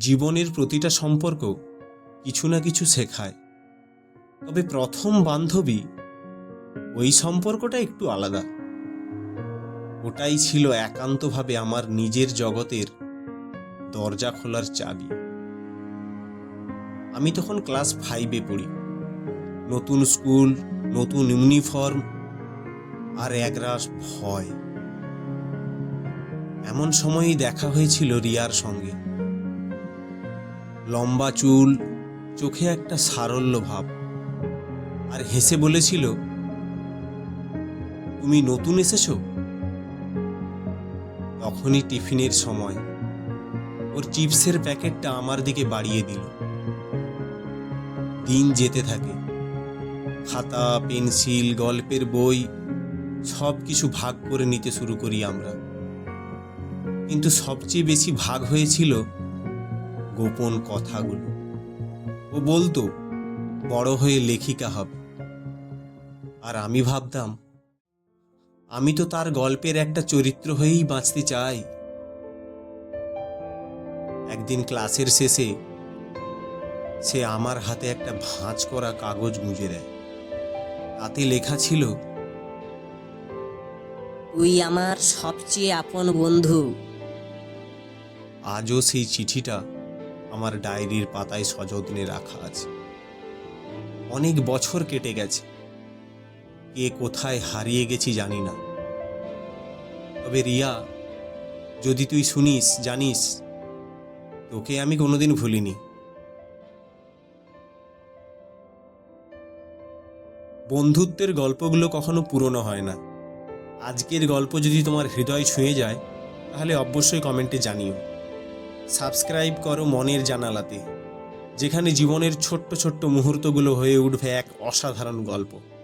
জীবনের প্রতিটা সম্পর্ক কিছু না কিছু শেখায়। তবে প্রথম বান্ধবী ওই সম্পর্কটা একটু আলাদা। ওটাই ছিল একান্তভাবে আমার নিজের জগতের দরজা খোলার চাবি। আমি তখন ক্লাস ফাইভে পড়ি। নতুন স্কুল, নতুন ইউনিফর্ম আর একরাশ ভয়। এমন সময়ই দেখা হয়েছিল রিয়ার সঙ্গে। লম্বা চুল, চোখে একটা সারল্য ভাব। আর হেসে বলেছিল, তুমি নতুন এসেছ? তখনই টিফিনের সময় ওর চিপসের প্যাকেটটা আমার দিকে বাড়িয়ে দিল। দিন যেতে থাকে। খাতা, পেন্সিল, গল্পের বই সব কিছু ভাগ করে নিতে শুরু করি আমরা। কিন্তু সবচেয়ে বেশি ভাগ হয়েছিল গোপন কথাগুলো। ও বলতো বড় হয়ে লেখিকা হবে। আর আমি ভাবতাম আমি তো তার গল্পের একটা চরিত্র হয়েই বাঁচতে চাই। একদিন ক্লাসের শেষে সে আমার হাতে একটা ভাঁজ করা কাগজ গুঁজে দেয়। তাতে লেখা ছিল তুই আমার সবচেয়ে আপন বন্ধু। আজও সেই চিঠিটা আমার ডায়েরির পাতায় সযত্নে রাখা আছে। অনেক বছর কেটে গেছে। কে কোথায় হারিয়ে গেছি জানি না। তবে রিয়া, যদি তুই শুনিস, জানিস, তোকে আমি কোনোদিন ভুলিনি। বন্ধুত্বের গল্পগুলো কখনো পুরনো হয় না। আজকের গল্প যদি তোমার হৃদয় ছুঁয়ে যায়, তাহলে অবশ্যই কমেন্টে জানিও। সাবস্ক্রাইব করো মনের জানালাতে যেখানে জীবনের ছোট্ট ছোট্ট মুহূর্তগুলো হয়ে উঠবে এক অসাধারণ গল্প।